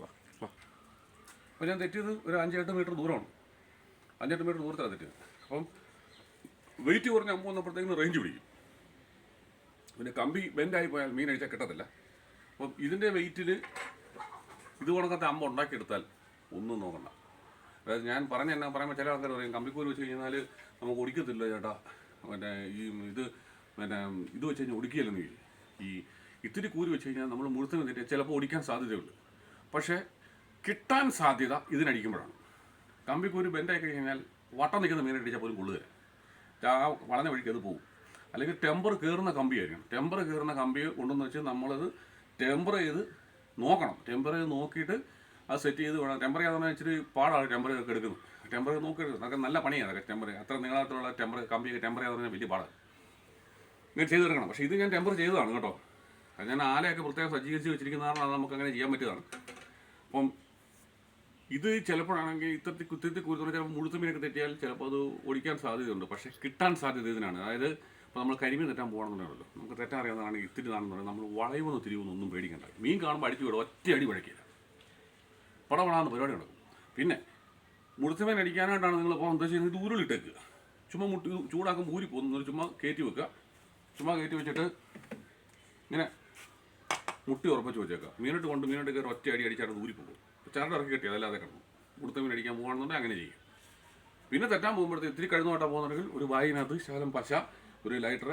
വാ, വാ. അപ്പോൾ ഞാൻ തെറ്റിയത് ഒരു അഞ്ചെട്ട് മീറ്റർ ദൂരമാണ്. അഞ്ചെട്ട് മീറ്റർ ദൂരത്താണ് തെറ്റിയത്. അപ്പം വെയിറ്റ് കുറഞ്ഞ അമ്പ് വന്നപ്പോഴത്തേക്കും റേഞ്ച് പിടിക്കും. പിന്നെ കമ്പി ബെൻഡായി പോയാൽ മീൻ അഴിച്ചാൽ കിട്ടത്തില്ല. അപ്പം ഇതിന്റെ വെയിറ്റിൽ ഇത് കണക്കത്തെ അമ്പ ഉണ്ടാക്കിയെടുത്താൽ ഒന്നും നോക്കണ്ട. അതായത് ഞാൻ പറഞ്ഞ എന്നാ പറയുമ്പോൾ ചില ആൾക്കാർ പറയും കമ്പിക്കൂര് വെച്ച് കഴിഞ്ഞാൽ നമുക്ക് ഒടിക്കത്തില്ല ചേട്ടാ. പിന്നെ ഈ ഇത് പിന്നെ ഇത് വെച്ച് കഴിഞ്ഞാൽ ഒടിക്കുകയല്ലെന്ന് ഈ ഇത്തിരി കൂര് വെച്ച് കഴിഞ്ഞാൽ നമ്മൾ മുഴുത്തം തെറ്റിയാൽ ചിലപ്പോൾ ഒടിക്കാൻ സാധ്യതയുണ്ട്. പക്ഷേ കിട്ടാൻ സാധ്യത ഇതിനടിക്കുമ്പോഴാണ്. കമ്പിക്കൂര് ബെൻഡായി കഴിഞ്ഞാൽ വട്ടം നിൽക്കുന്ന മീനടിച്ചാൽ പോലും കൊള്ളുക ആ വളഞ്ഞ വഴിക്ക് അത് പോകും അല്ലെങ്കിൽ ടെമ്പർ കയറുന്ന കമ്പിയായിരിക്കും ടെമ്പർ കയറുന്ന കമ്പി കൊണ്ടെന്ന് വെച്ച് നമ്മളത് ടെമ്പർ ചെയ്ത് നോക്കണം. ടെമ്പർ ചെയ്ത് നോക്കിയിട്ട് അത് സെറ്റ് ചെയ്ത് വേണം. ടെമ്പർ ചെയ്യാന്ന് ഇച്ചിരി പാടാണ് ടെമ്പർ ഒക്കെ എടുക്കുന്നത്. ടെമ്പർ നോക്കി അതൊക്കെ നല്ല പണിയാണ്. അതൊക്കെ ടെമ്പർ അത്ര നീളത്തിലുള്ള ടെമ്പർ കമ്പി ടെമ്പർ ചെയ്യാന്ന് പറഞ്ഞാൽ വലിയ പാടാണ് ഇങ്ങനെ ചെയ്ത് എടുക്കണം. പക്ഷേ ഇത് ഞാൻ ടെമ്പർ ചെയ്തതാണ് കേട്ടോ. ഞാൻ ആലയൊക്കെ പ്രത്യേകം സജ്ജീകരിച്ച് വെച്ചിരിക്കുന്നതാണ് അത് നമുക്ക് അങ്ങനെ ചെയ്യാൻ പറ്റിയതാണ്. അപ്പം ഇത് ചിലപ്പോഴാണെങ്കിൽ ഇത്തരത്തിൽ കുത്തിത്തി കുരുത്തുന്ന ചിലപ്പോൾ മുഴുത്ത മീനൊക്കെ തെറ്റിയാൽ ചിലപ്പോൾ അത് ഒടിക്കാൻ സാധ്യതയുണ്ട്. പക്ഷേ കിട്ടാൻ സാധ്യത ഇതിനാണ്. അതായത് ഇപ്പോൾ നമ്മൾ കരിമീൻ തെറ്റാൻ പോകണമെന്നുണ്ടല്ലോ നമുക്ക് തെറ്റാൻ അറിയാവുന്നതാണ് ഇത്തിരി നാണെന്നുണ്ടെങ്കിൽ നമ്മൾ വളയുമെന്ന് തിരിവൊന്നും ഒന്നും പേടിക്കണ്ട. മീൻ കാണുമ്പോൾ അടിച്ചു വിടും ഒറ്റ അടി പഴക്കില്ല പടപടാന്ന് പരിപാടി നടക്കും. പിന്നെ മുഴുത്ത മീൻ അടിക്കാനായിട്ടാണ് നിങ്ങൾ ഇപ്പോൾ എന്താ ചെയ്യുന്നത്? ഇത് ഉരുളിട്ടേക്കുക. ചുമ്മാ മുട്ടി ചൂടാക്കുമ്പോൾ ഊരി പോകുന്നു. ചുമ്മാ കയറ്റി വെക്കുക. ചുമ്മാ കയറ്റി വെച്ചിട്ട് ഇങ്ങനെ മുട്ടി ഉറപ്പിച്ച് വെച്ചേക്കുക. മീനിട്ട് കൊണ്ട് മീനിട്ട് കയറി ഒറ്റ അടി അടിച്ചാൽ ഊരി പോകും ചരട് ഇറക്കി കിട്ടിയത് അതല്ലാതെ കിടന്നു കൊടുത്ത മീൻ അടിക്കാൻ പോകുകയാണെന്നുണ്ടെങ്കിൽ അങ്ങനെ ചെയ്യും. പിന്നെ തെറ്റാൻ പോകുമ്പോഴത്തേക്ക് ഇത്തിരി കഴുന്നോട്ടാ പോകുന്നുണ്ടെങ്കിൽ ഒരു വായിനകത്ത് ശകലം പശ ഒരു ലൈറ്റർ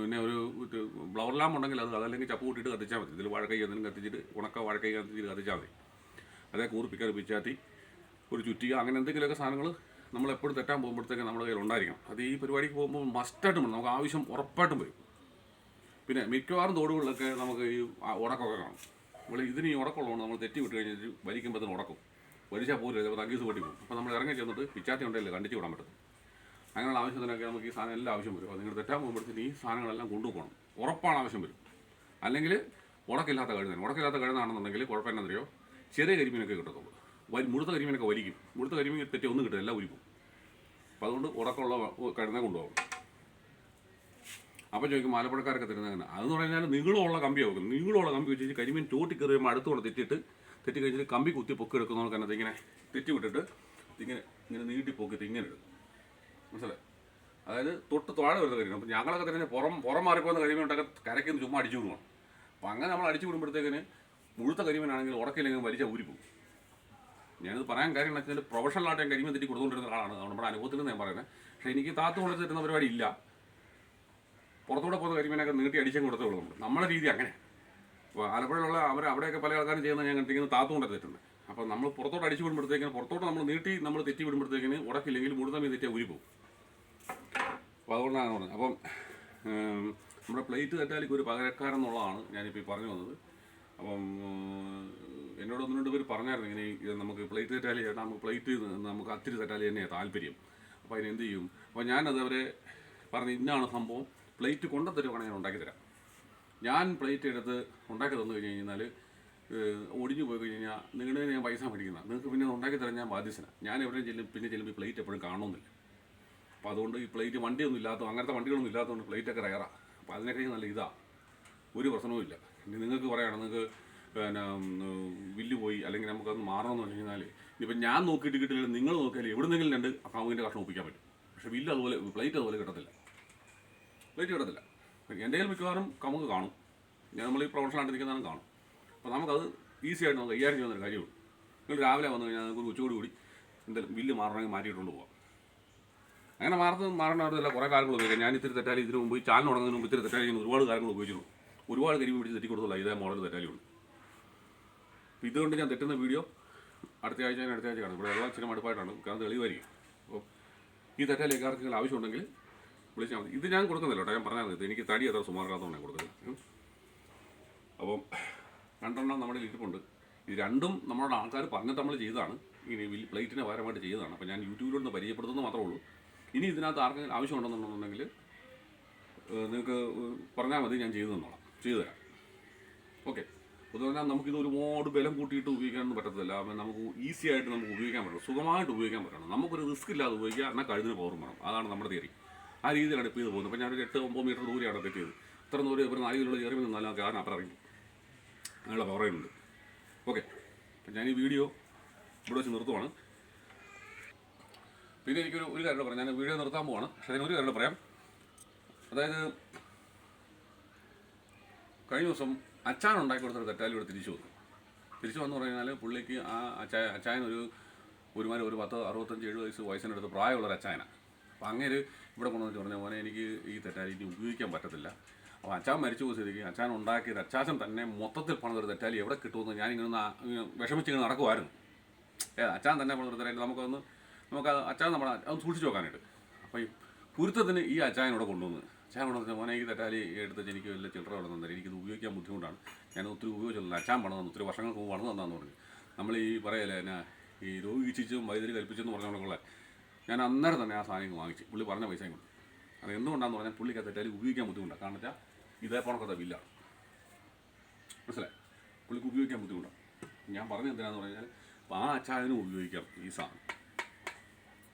പിന്നെ ഒരു ബ്ലവർ ലാമ്പ് ഉണ്ടെങ്കിൽ അത് അതല്ലെങ്കിൽ ചപ്പ് കൂട്ടിയിട്ട് കത്തിച്ചാൽ മതി. ഇതിൽ വാഴക്കൈ എന്തെങ്കിലും കത്തിച്ചിട്ട് ഉണക്ക വാഴക്കൈ കത്തിച്ചിട്ട് കത്തിച്ചാൽ മതി. അതേ കൂർപ്പിക്കാൻ പിച്ചാത്തി ഒരു ചുറ്റിക അങ്ങനെ എന്തെങ്കിലുമൊക്കെ സാധനങ്ങൾ നമ്മൾ എപ്പോഴും തെറ്റാൻ പോകുമ്പോഴത്തേക്ക് നമ്മുടെ കയ്യിൽ ഉണ്ടായിരിക്കണം. അത് ഈ പരിപാടിക്ക് പോകുമ്പോൾ മസ്റ്റായിട്ടും വേണം നമുക്ക് ആവശ്യം ഉറപ്പായിട്ടും വരും. പിന്നെ മിക്കവാറും തോടുകളിലൊക്കെ നമുക്ക് ഈ ഉണക്കമൊക്കെ കാണും. നമ്മൾ ഇതിന് ഉടക്കമുള്ളതുകൊണ്ട് നമ്മൾ തെറ്റി വിട്ട് കഴിഞ്ഞാൽ വലിക്കുമ്പോഴത്തേന് ഉടക്കും വലിച്ചാൽ പോലും ചിലപ്പോൾ തങ്കീസ് പൊട്ടി പോകും. അപ്പോൾ നമ്മൾ ഇറങ്ങി ചെന്നിട്ട് പിച്ചാത്തി ഉണ്ടല്ലേ കണ്ടിച്ച് വിടാൻ പറ്റും അങ്ങനെയുള്ള ആവശ്യത്തിനൊക്കെ നമുക്ക് ഈ സാധനം എല്ലാം ആവശ്യം വരും. അപ്പോൾ നിങ്ങൾ തെറ്റാൻ പോകുമ്പോഴത്തേന് ഈ സാധനങ്ങളെല്ലാം കൊണ്ടുപോകണം. ഉറപ്പാണ് ആവശ്യം വരും. അല്ലെങ്കിൽ ഉടക്കില്ലാത്ത കഴുതാണ് ഉടക്കില്ലാത്ത കഴുതാണെന്നുണ്ടെങ്കിൽ എന്നറിയോ ചെറിയ കരിമീനൊക്കെ കിട്ടത്തുള്ളൂ. വലി മുഴുത്ത കരിമീനൊക്കെ വലിക്കും. മുഴുത്ത കരിമീൻ തെറ്റി ഒന്നും കിട്ടില്ല എല്ലാം ഉരിക്കും അപ്പോൾ അതുകൊണ്ട് ഉടക്കമുള്ള കഴുതനെ കൊണ്ടുപോകും അപ്പോൾ ചോദിക്കും മലപ്പുറക്കാരൊക്കെ തരുന്നത് അങ്ങനെ അതെന്ന് പറഞ്ഞാൽ നീളമുള്ള കമ്പി വെക്കും നിങ്ങളുള്ള കമ്പി വെച്ച് കരിമീൻ ചോട്ടി കയറി അടുത്ത് അടുത്തോടെ തെറ്റിയിട്ട് തെറ്റി കഴിഞ്ഞിട്ട് കമ്പി കുത്തി പൊക്കി എടുക്കുന്നവർക്ക് അതിനകത്ത് ഇങ്ങനെ തെറ്റി വിട്ടിട്ട് ഇങ്ങനെ ഇങ്ങനെ നീട്ടി പൊക്കിയിട്ട് ഇങ്ങനെ ഇടും. മനസ്സിലായി? അതായത് തൊട്ട് താഴെ വരുന്ന കരിമീൻ. അപ്പോൾ ഞങ്ങളൊക്കെ തന്നെ പുറം പുറം മാറിപ്പോകുന്ന കരിമീൻ ഉണ്ടാക്കി കരയ്ക്ക് ചുമ്മാ അടിച്ചു വിടുവാണ് അപ്പോൾ അങ്ങനെ നമ്മൾ അടിച്ചു വിടുമ്പോഴത്തേക്കിന് മുഴുത്ത കരിമീനാണെങ്കിൽ ഉടക്കില്ലെങ്കിൽ വലിച്ച ഊരിപ്പോകും ഞാനിത് പറയാൻ കാര്യം എന്ന് വെച്ചാൽ പ്രൊഫഷണലായിട്ട് ഞാൻ കരിമീൻ തെറ്റി കൊടുത്തുകൊണ്ടിരുന്ന ആളാണ് നമ്മുടെ അനുഭവത്തിൽ നിന്ന് ഞാൻ പറയുന്നത്. പക്ഷേ എനിക്ക് താത്തു കൊണ്ടു തരുന്ന പരിപാടി ഇല്ല. പുറത്തൂടെ പോകുന്ന കരിമീനൊക്കെ നീട്ടി അടിച്ചും കൊടുത്തോളൂ നമ്മുടെ രീതി അങ്ങനെ. അപ്പോൾ ആലപ്പുഴയിലുള്ള അവർ അവിടെയൊക്കെ പല ആൾക്കാരും ചെയ്യുന്നത് ഞാൻ കണ്ടിരിക്കുന്നത് താത്തു കൊണ്ട് തെറ്റുന്നത് അപ്പോൾ നമ്മൾ പുറത്തോട്ട് അടിച്ചു വിടുമ്പോഴത്തേക്കിന് പുറത്തോട്ട് നമ്മൾ നീട്ടി നമ്മൾ തെറ്റി വിടുമ്പോഴത്തേക്കിന് ഉടക്കില്ലെങ്കിൽ മുഴുത്ത മീൻ തെറ്റിയാൽ ഊരി പോകും. അപ്പോൾ അതുകൊണ്ടാണ് പറഞ്ഞത്. അപ്പം നമ്മുടെ പ്ലേറ്റ് തെറ്റാലിക്ക് ഒരു പകരക്കാരൻ എന്നുള്ളതാണ് ഞാനിപ്പോൾ ഈ പറഞ്ഞു വന്നത്. അപ്പം എന്നോട് ഒന്ന് രണ്ട് പേര് പറഞ്ഞായിരുന്നു ഇങ്ങനെ ഇത് നമുക്ക് പ്ലേറ്റ് തെറ്റാലി ചേട്ടാ നമുക്ക് പ്ലേറ്റ് നമുക്ക് അത്തിരി തെറ്റാലി തന്നെയാണ് താല്പര്യം. അപ്പോൾ അതിനെന്ത് ചെയ്യും? അപ്പോൾ ഞാനത് അവരെ പറഞ്ഞു ഇന്നാണ് സംഭവം. പ്ലേറ്റ് കൊണ്ടു തരുവാണെങ്കിൽ ഞാൻ ഉണ്ടാക്കി തരാം ഞാൻ പ്ലേറ്റ് എടുത്ത് ഉണ്ടാക്കി തന്നു കഴിഞ്ഞ് കഴിഞ്ഞാൽ ഒടിഞ്ഞു പോയി കഴിഞ്ഞ് കഴിഞ്ഞാൽ നിങ്ങളുടെ ഞാൻ പൈസ മേടിക്കുന്ന. നിങ്ങൾക്ക് പിന്നെ ഉണ്ടാക്കി തരാൻ ഞാൻ ബാധ്യസ്ഥനാണ് ഞാൻ എവിടെയും ചെല്ലും പിന്നെ ചെല്ലുമ്പോൾ പ്ലേറ്റ് എപ്പോഴും കാണുന്നില്ല അപ്പോൾ അതുകൊണ്ട് ഈ പ്ലേറ്റ് വണ്ടിയൊന്നും ഇല്ലാത്ത അങ്ങനത്തെ വണ്ടികളൊന്നും ഇല്ലാത്തതുകൊണ്ട് പ്ലേറ്റൊക്കെ റയറാണ് അപ്പോൾ അതിനെക്കഴിഞ്ഞ് നല്ല ഇതാണ് ഒരു പ്രശ്നവും ഇല്ല. ഇനി നിങ്ങൾക്ക് പറയണം നിങ്ങൾക്ക് പിന്നെ വില്ല് പോയി അല്ലെങ്കിൽ നമുക്കത് മാറണമെന്ന് പറഞ്ഞു കഴിഞ്ഞാൽ ഇനിയിപ്പോൾ ഞാൻ നോക്കിയിട്ട് കിട്ടില്ല നിങ്ങൾ നോക്കിയാൽ എവിടുന്നെങ്കിലും രണ്ട് അക്കാമിന്റെ കഷ്ണം ഒപ്പിക്കാൻ പറ്റും. പക്ഷേ വില്ല് അതുപോലെ പ്ലേറ്റ് അതുപോലെ കിട്ടത്തില്ല. പ്ലേറ്റ് കിട്ടത്തില്ല എന്റെ കയ്യിൽ മിക്കവാറും നമുക്ക് കാണും. ഞാൻ നമ്മൾ ഈ പ്രൊഫഷണലായിട്ട് നിൽക്കുന്നതാണ് കാണും. അപ്പോൾ നമുക്കത് ഈസി ആയിട്ട് നമുക്ക് കൈകാര്യം ചെയ്യുന്ന ഒരു കാര്യമുള്ളൂ നിങ്ങൾ രാവിലെ വന്നു കഴിഞ്ഞാൽ നമുക്ക് ഉച്ചയോട് കൂടി എന്തെങ്കിലും ബില്ല് മാറണമെങ്കിൽ മാറ്റിയിട്ടുണ്ട് പോകാം അങ്ങനെ മാറുന്നത് മാറേണ്ടതല്ല കുറേ കാര്യങ്ങൾ ഉപയോഗിക്കാം. ഞാൻ ഇത്തിരി തെറ്റാലി ഇതിന് മുമ്പ് ഈ ചാനൽ തുടങ്ങുന്നതിന് മുമ്പ് ഇത്തിരി തെറ്റാലി ഒരുപാട് കാര്യങ്ങൾ ഉപയോഗിച്ചിരുന്നു. ഒരുപാട് കരിമി പിടിച്ച് തെറ്റി കൊടുത്തുള്ള ഇതേ മോഡൽ തെറ്റാലിയുണ്ട് അപ്പോൾ ഇതുകൊണ്ട് ഞാൻ തെറ്റുന്ന വീഡിയോ അടുത്ത ആഴ്ച ഞാൻ അടുത്ത ആഴ്ച കാണും. ഇവിടെ എല്ലാം ചില മടുപ്പായിട്ടാണ്. കാരണം തെളിവായിരിക്കും. അപ്പോൾ ഈ തെറ്റാലി ആർക്കെങ്കിലും ആവശ്യമുണ്ടെങ്കിൽ വിളിച്ചാൽ മതി. ഇത് ഞാൻ കൊടുക്കുന്നില്ല ഞാൻ പറഞ്ഞത് ഇത് എനിക്ക് തടി അത്ര സുമാറില്ലാത്തതുകൊണ്ട് ഞാൻ കൊടുക്കുന്നത്. അപ്പം രണ്ടെണ്ണം നമ്മുടെ ഇരിപ്പുണ്ട്. ഇത് രണ്ടും നമ്മുടെ ആൾക്കാർ പറഞ്ഞിട്ട് നമ്മൾ ചെയ്തതാണ്. ഇനി പ്ലേറ്റിനെ ഭാരമായിട്ട് ചെയ്തതാണ്. അപ്പോൾ ഞാൻ യൂട്യൂബിലൊന്ന് പരിചയപ്പെടുത്തുന്നത് മാത്രമേ ഉള്ളൂ. ഇനി ഇതിനകത്ത് ആർക്കെങ്കിലും ആവശ്യമുണ്ടെന്നുണ്ടെന്നുണ്ടെങ്കിൽ നിങ്ങൾക്ക് പറഞ്ഞാൽ മതി. ഞാൻ ചെയ്തു തന്നോളാം. ചെയ്തു തരാം. ഓക്കെ. പൊതുവെ പറഞ്ഞാൽ നമുക്കിത് ഒരുപാട് ബലം കൂട്ടിയിട്ട് ഉപയോഗിക്കാനൊന്നും പറ്റത്തില്ല. നമുക്ക് ഈസി ആയിട്ട് നമുക്ക് ഉപയോഗിക്കാൻ പറ്റണം സുഖമായിട്ട് ഉപയോഗിക്കാൻ പറ്റണം. നമുക്കൊരു റിസ്ക് ഇല്ലാതെ ഉപയോഗിക്കുക. എന്നാൽ കഴുതിന് പവറും വേണം. അതാണ് നമ്മുടെ തിയറി. ആ രീതിയിലാണ് ഇപ്പോൾ ഇത് പോകുന്നത്. അപ്പോൾ ഞാനൊരു എട്ട് ഒമ്പത് മീറ്റർ ദൂരെയാണ് തെറ്റിയത് ഇത്ര ദൂരം ഒരു നാല് കിലോ കയറി നിന്നാലും കാരണം അപ്പുറം ഇറങ്ങി. അങ്ങനെയുള്ള പറയുന്നുണ്ട്. ഓക്കെ. അപ്പം ഞാൻ ഈ വീഡിയോ ഇവിടെ വെച്ച് നിർത്തുവാണ്. പിന്നെ എനിക്കൊരു ഒരു കാര്യം പറയാം. ഞാൻ വീഡിയോ നിർത്താൻ പോവാണ്. പക്ഷേ അതിനൊരു കാര്യം പറയാം. അതായത് കഴിഞ്ഞ ദിവസം അച്ചാൻ ഉണ്ടാക്കി കൊടുത്തൊരു തെറ്റാലി ഇവിടെ തിരിച്ചു വന്നു. തിരിച്ചു വന്നു പറഞ്ഞാൽ പുള്ളിക്ക് ആ അച്ചായ അച്ചായൻ ഒരു ഒരുമാതിരി ഒരു പത്ത് അറുപത്തഞ്ച് എഴുപത് വയസ്സ് വയസ്സിനടുത്ത് പ്രായമുള്ള ഒരു അച്ചായനാണ് അങ്ങനെ അങ്ങേര് ഇവിടെ കൊണ്ടുവന്നിട്ട് പറഞ്ഞ മോനെ എനിക്ക് ഈ തെറ്റാലി ഇനി ഉപയോഗിക്കാൻ പറ്റത്തില്ല. അപ്പോൾ അച്ചാൻ മരിച്ചു പോയി സ്ഥിതിക്ക്. അച്ചാൻ ഉണ്ടാക്കിയത് അച്ചാച്ചൻ തന്നെ മൊത്തത്തിൽ പണിതൊരു തെറ്റാലി എവിടെ കിട്ടുമെന്ന് ഞാനിങ്ങനെ വിഷമിച്ചിങ്ങനെ നടക്കുമായിരുന്നു ഏ അച്ചാൻ തന്നെ പണിതൊരു തെറ്റാലി. നമുക്കൊന്ന് നമുക്ക് അച്ചാൻ നമ്മുടെ അത് സൂക്ഷിച്ച് വെക്കാനായിട്ട്. അപ്പോൾ ഈ പുരുത്തത്തിന് ഈ അച്ചായനോടെ കൊണ്ടുവന്ന് അച്ചാൻ കൊണ്ടുവന്ന് മോനെ ഈ തെറ്റാലി എടുത്ത് എനിക്ക് വലിയ ചില്ലറ ഇവിടെ തന്നെ എനിക്കിത് ഉപയോഗിക്കാൻ ബുദ്ധിമുട്ടാണ്. ഞാൻ ഒത്തിരി ഉപയോഗിച്ചില്ല അച്ചാൻ പണം തന്നു ഒത്തിരി വർഷങ്ങൾക്ക് മുമ്പ് തന്നാന്ന് പറഞ്ഞു. നമ്മൾ ഈ പറയല്ലേ എന്നാ ഈ രോഗി ചിച്ചും വൈദ്യുതി കൽപ്പിച്ചെന്ന് പറഞ്ഞോളെ ഞാൻ അന്നേരം തന്നെ ആ സാധനങ്ങൾ വാങ്ങിച്ചു. പുള്ളി പറഞ്ഞ പൈസയും കൊണ്ട് അത് എന്തുകൊണ്ടാന്ന് പറഞ്ഞാൽ പുള്ളിക്ക് അത് തെറ്റായി ഉപയോഗിക്കാൻ ബുദ്ധിമുട്ടാണ്. കാരണം വെച്ചാൽ ഇതേ പോണക്കത്തെ ബില്ലാണ് മനസ്സിലായി? പുള്ളിക്ക് ഉപയോഗിക്കാൻ ബുദ്ധിമുട്ടാണ്. ഞാൻ പറഞ്ഞത് എന്തിനാന്ന് പറഞ്ഞാൽ ആ അച്ചായനും ഉപയോഗിക്കാം ഈ സാധനം.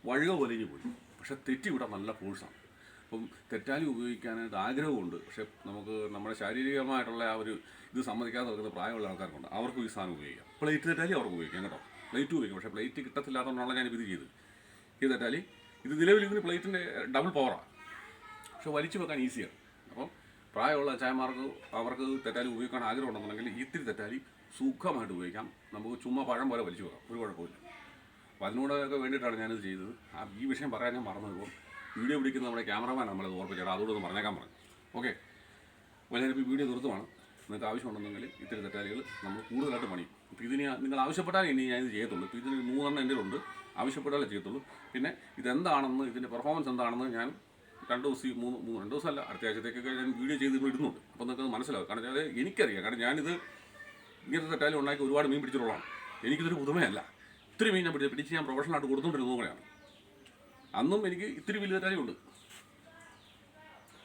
വഴുക പൊലിഞ്ഞു പോയി. പക്ഷെ തെറ്റി വിടാൻ നല്ല ഫോഴ്സാണ് അപ്പം തെറ്റാലി ഉപയോഗിക്കാനായിട്ട് ആഗ്രഹമുണ്ട്. പക്ഷെ നമുക്ക് നമ്മുടെ ശാരീരികമായിട്ടുള്ള ആ ഒരു ഇത് സമ്മതിക്കാതെ നിൽക്കുന്ന പ്രായമുള്ള ആൾക്കാർക്കുണ്ട്. അവർക്കും ഈ സാധനം ഉപയോഗിക്കാം. പ്ലേറ്റ് തെറ്റാലി അവർക്ക് ഉപയോഗിക്കാം കേട്ടോ. പ്ലേറ്റ് ഉപയോഗിക്കാം. പക്ഷേ പ്ലേറ്റ് കിട്ടത്തില്ലാത്തതുകൊണ്ടാണ് ഞാനിത് ചെയ്തത്. തെറ്റാലി ഇത് നിലവിൽ ഇതിന് പ്ലേറ്റിന്റെ ഡബിൾ പവറാണ് പക്ഷെ വലിച്ചു വെക്കാൻ ഈസിയാണ് അപ്പം പ്രായമുള്ള ചായമാർക്ക് അവർക്ക് തെറ്റാലി ഉപയോഗിക്കാൻ ആഗ്രഹം ഉണ്ടെന്നുണ്ടെങ്കിൽ ഇത്തിരി തെറ്റാലി സുഖമായിട്ട് ഉപയോഗിക്കാം. നമുക്ക് ചുമ്മാ പഴം പോലെ വലിച്ചു വെക്കാം. ഒരു കുഴപ്പമില്ല അപ്പോൾ അതിനോടൊക്കെ വേണ്ടിയിട്ടാണ് ഞാനിത് ചെയ്തത്. ആ ഈ വിഷയം പറയാൻ ഞാൻ മറന്നു പോകും വീഡിയോ പിടിക്കുന്ന നമ്മുടെ ക്യാമറമാൻ നമ്മളത് ഓർപ്പിച്ചേട്ടാ അതോടൊന്ന് പറഞ്ഞേക്കാൻ പറഞ്ഞു. ഓക്കെ. ഈ വീഡിയോ നിർത്തുവാണ്. നിങ്ങൾക്ക് ആവശ്യമുണ്ടെന്നെങ്കിൽ ഇത്തരം തെറ്റാലികൾ നമ്മൾ കൂടുതലായിട്ട് പണിയും. അപ്പോൾ ഇതിന് നിങ്ങൾ ആവശ്യപ്പെട്ടാൽ ഇനി ഞാനിത് ചെയ്യത്തുള്ളൂ. ഇപ്പോൾ ഇതിന് മൂന്നെണ്ണം എന്റെ ഉണ്ട് ആവശ്യപ്പെട്ടാലേ ചെയ്യത്തുള്ളൂ. പിന്നെ ഇതെന്താണെന്ന് ഇതിന്റെ പെർഫോമൻസ് എന്താണെന്ന് ഞാൻ രണ്ട് ദിവസം മൂന്ന് മൂന്ന് രണ്ട് ദിവസമല്ല അടുത്ത ആഴ്ചത്തേക്കൊക്കെ ഞാൻ വീഡിയോ ചെയ്ത് ഇടുന്നുണ്ട്. അപ്പോൾ നിങ്ങൾക്ക് അത് മനസ്സിലാവും. കാരണം അത് എനിക്കറിയാം. കാരണം ഞാനിത് ഇങ്ങനത്തെ തെറ്റാലും ഉണ്ടാക്കി ഒരുപാട് മീൻ പിടിച്ചിട്ടുള്ളതാണ്. എനിക്കിതൊരു പുതുമയല്ല. ഇത്തിരി മീൻ ഞാൻ പിടിച്ച പിടിച്ച് ഞാൻ പ്രൊഫഷണലായിട്ട് കൊടുത്തുകൊണ്ടിരുന്നത് കൂടെയാണ് അന്നും എനിക്ക് ഇത്തിരി വലിയ തെറ്റാലും ഉണ്ട്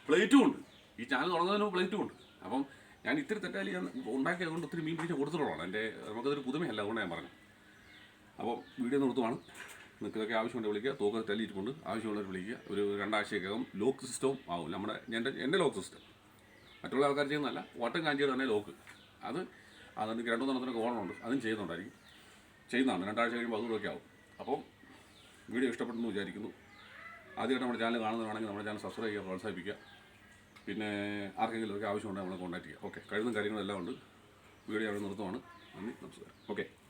പ്ലേറ്റും ഉണ്ട്. ഈ ചാനൽ തുടങ്ങുന്നതിന് പ്ലേറ്റും ഉണ്ട്. അപ്പം ഞാൻ ഇത്തിരി തെറ്റാലി ഞാൻ ഉണ്ടാക്കിയതുകൊണ്ട് ഒത്തിരി മീൻ പിടിച്ച് കൊടുത്തിട്ടുള്ളതാണ്. എന്റെ നമുക്കതൊരു പുതുമയല്ല അതുകൊണ്ട് ഞാൻ പറഞ്ഞു അപ്പോൾ വീഡിയോ നിർത്തുവാണ് നിങ്ങൾക്ക് ഇതൊക്കെ ആവശ്യമുണ്ട് വിളിക്കുക. തോക്ക് തല്ലിയിട്ടുണ്ട്. ആവശ്യമുള്ളവർ വിളിക്കുക. ഒരു രണ്ടാഴ്ചയ്ക്കകം ലോക്ക് സിസ്റ്റവും ആവും നമ്മുടെ എന്റെ എന്റെ ലോക്ക് സിസ്റ്റം മറ്റുള്ള ആൾക്കാർ ചെയ്യുന്നതല്ല. വട്ടം കാഞ്ചിയുടെ തന്നെ ലോക്ക്. അത് അതെനിക്ക് രണ്ടു മൂന്നെണ്ണത്തിനൊക്കെ ഓണമുണ്ട് അതും ചെയ്യുന്നുണ്ടായിരിക്കും. ചെയ്യുന്നതാണ്. രണ്ടാഴ്ച കഴിയുമ്പോൾ അതുകൂടെ ആവും. അപ്പം വീഡിയോ ഇഷ്ടപ്പെട്ടെന്ന് വിചാരിക്കുന്നു. ആദ്യമായിട്ട് നമ്മുടെ ചാനൽ കാണുന്നതാണെങ്കിൽ നമ്മുടെ ചാനൽ സബ്സ്ക്രൈബ് ചെയ്യുക പ്രോത്സാഹിപ്പിക്കുക. പിന്നെ ആർക്കെങ്കിലും ഒക്കെ ആവശ്യമുണ്ടെങ്കിൽ നമ്മളെ കോൺടാക്ട് ചെയ്യുക. ഓക്കെ കഴിയുന്ന കാര്യങ്ങളെല്ലാം ഉണ്ട്. വീഡിയോ അവിടെ നിർത്തുവാണ്. നന്ദി. നമസ്കാരം. ഓക്കെ